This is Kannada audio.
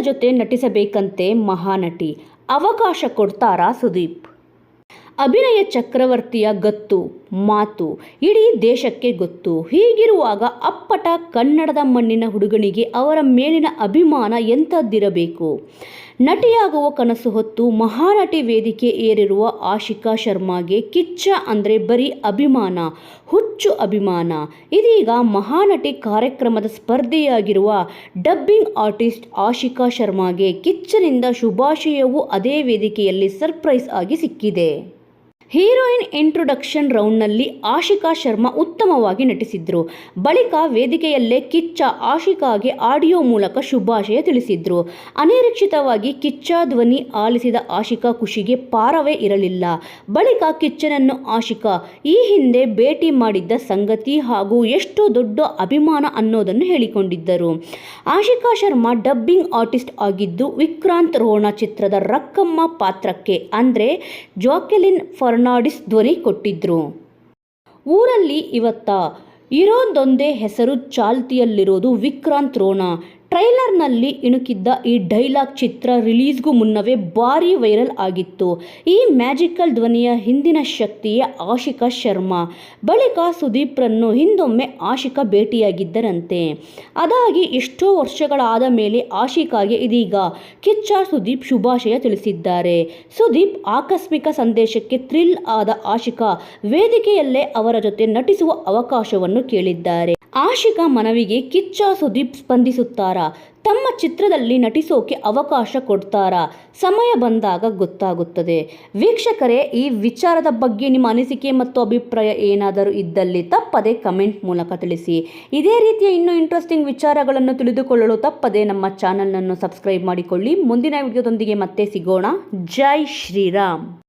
ಜೊತೆ ನಟಿಸಬೇಕಂತೆ ಮಹಾನಟಿ. ಅವಕಾಶ ಕೊಡ್ತಾರಾ ಸುದೀಪ್? ಅಭಿನಯ ಚಕ್ರವರ್ತಿಯ ಗತ್ತು, ಮಾತು, ಇಡೀ ದೇಶಕ್ಕೆ ಗೊತ್ತು. ಹೀಗಿರುವಾಗ ಅಪ್ಪಟ ಕನ್ನಡದ ಮಣ್ಣಿನ ಹುಡುಗನಿಗೆ ಅವರ ಮೇಲಿನ ಅಭಿಮಾನ ಎಂಥದ್ದಿರಬೇಕು? ನಟಿಯಾಗುವ ಕನಸು ಹೊತ್ತು ಮಹಾನಟಿ ವೇದಿಕೆ ಏರಿರುವ ಆಶಿಕಾ ಶರ್ಮಾಗೆ ಕಿಚ್ಚ ಅಂದರೆ ಬರೀ ಅಭಿಮಾನ, ಹುಚ್ಚು ಅಭಿಮಾನ. ಇದೀಗ ಮಹಾನಟಿ ಕಾರ್ಯಕ್ರಮದ ಸ್ಪರ್ಧೆಯಾಗಿರುವ ಡಬ್ಬಿಂಗ್ ಆರ್ಟಿಸ್ಟ್ ಆಶಿಕಾ ಶರ್ಮಾಗೆ ಕಿಚ್ಚನಿಂದ ಶುಭಾಶಯವೂ ಅದೇ ವೇದಿಕೆಯಲ್ಲಿ ಸರ್ಪ್ರೈಸ್ ಆಗಿ ಸಿಕ್ಕಿದೆ. ಹೀರೋಯಿನ್ ಇಂಟ್ರೊಡಕ್ಷನ್ ರೌಂಡ್ನಲ್ಲಿ ಆಶಿಕಾ ಶರ್ಮಾ ಉತ್ತಮವಾಗಿ ನಟಿಸಿದ್ರು. ಬಳಿಕ ವೇದಿಕೆಯಲ್ಲೇ ಕಿಚ್ಚ ಆಶಿಕಾಗೆ ಆಡಿಯೋ ಮೂಲಕ ಶುಭಾಶಯ ತಿಳಿಸಿದ್ರು. ಅನಿರೀಕ್ಷಿತವಾಗಿ ಕಿಚ್ಚ ಧ್ವನಿ ಆಲಿಸಿದ ಆಶಿಕಾ ಖುಷಿಗೆ ಪಾರವೇ ಇರಲಿಲ್ಲ. ಬಳಿಕ ಕಿಚ್ಚನನ್ನು ಆಶಿಕಾ, ಈ ಹಿಂದೆ ಭೇಟಿ ಮಾಡಿದ್ದ ಸಂಗತಿ ಹಾಗೂ ಎಷ್ಟು ದೊಡ್ಡ ಅಭಿಮಾನ ಅನ್ನೋದನ್ನು ಹೇಳಿಕೊಂಡಿದ್ದರು. ಆಶಿಕಾ ಶರ್ಮಾ ಡಬ್ಬಿಂಗ್ ಆರ್ಟಿಸ್ಟ್ ಆಗಿದ್ದು ವಿಕ್ರಾಂತ್ ರೋಣ ಚಿತ್ರದ ರಕ್ಕಮ್ಮ ಪಾತ್ರಕ್ಕೆ, ಅಂದರೆ ಜಾಕೆಲಿನ್ ಫರ್ನಾಡಿಸ್ ಧ್ವನಿ ಕೊಟ್ಟಿದ್ರು. ಊರಲ್ಲಿ ಇವತ್ತ ಇರೋದೊಂದೇ ಹೆಸರು ಚಾಲ್ತಿಯಲ್ಲಿರೋದು ವಿಕ್ರಾಂತ್ ರೋಣ. ಟ್ರೈಲರ್ನಲ್ಲಿ ಇಣುಕಿದ್ದ ಈ ಡೈಲಾಗ್ ಚಿತ್ರ ರಿಲೀಸ್ಗೂ ಮುನ್ನವೇ ಭಾರೀ ವೈರಲ್ ಆಗಿತ್ತು. ಈ ಮ್ಯಾಜಿಕಲ್ ಧ್ವನಿಯ ಹಿಂದಿನ ಶಕ್ತಿಯೇ ಆಶಿಕಾ ಶರ್ಮಾ. ಬಳಿಕ ಸುದೀಪ್ರನ್ನು ಹಿಂದೊಮ್ಮೆ ಆಶಿಕಾ ಭೇಟಿಯಾಗಿದ್ದರಂತೆ. ಅದಾಗಿ ಎಷ್ಟೋ ವರ್ಷಗಳಾದ ಮೇಲೆ ಆಶಿಕಾಗೆ ಇದೀಗ ಕಿಚ್ಚ ಸುದೀಪ್ ಶುಭಾಶಯ ತಿಳಿಸಿದ್ದಾರೆ. ಸುದೀಪ್ ಆಕಸ್ಮಿಕ ಸಂದೇಶಕ್ಕೆ ಥ್ರಿಲ್ ಆದ ಆಶಿಕಾ ವೇದಿಕೆಯಲ್ಲೇ ಅವರ ಜೊತೆ ನಟಿಸುವ ಅವಕಾಶವನ್ನು ಕೇಳಿದ್ದಾರೆ. ಆಶಿಕಾ ಮನವಿಗೆ ಕಿಚ್ಚ ಸುದೀಪ್ ಸ್ಪಂದಿಸುತ್ತಾರಾ. ತಮ್ಮ ಚಿತ್ರದಲ್ಲಿ ನಟಿಸೋಕೆ ಅವಕಾಶ ಕೊಡ್ತಾರಾ. ಸಮಯ ಬಂದಾಗ ಗೊತ್ತಾಗುತ್ತದೆ. ವೀಕ್ಷಕರೇ, ಈ ವಿಚಾರದ ಬಗ್ಗೆ ನಿಮ್ಮ ಅನಿಸಿಕೆ ಮತ್ತು ಅಭಿಪ್ರಾಯ ಏನಾದರೂ ಇದ್ದಲ್ಲಿ ತಪ್ಪದೆ ಕಮೆಂಟ್ ಮೂಲಕ ತಿಳಿಸಿ. ಇದೇ ರೀತಿಯ ಇನ್ನೂ ಇಂಟ್ರೆಸ್ಟಿಂಗ್ ವಿಚಾರಗಳನ್ನು ತಿಳಿದುಕೊಳ್ಳಲು ತಪ್ಪದೆ ನಮ್ಮ ಚಾನಲನ್ನು ಸಬ್ಸ್ಕ್ರೈಬ್ ಮಾಡಿಕೊಳ್ಳಿ. ಮುಂದಿನ ವಿಡಿಯೋದೊಂದಿಗೆ ಮತ್ತೆ ಸಿಗೋಣ. ಜೈ ಶ್ರೀರಾಮ್.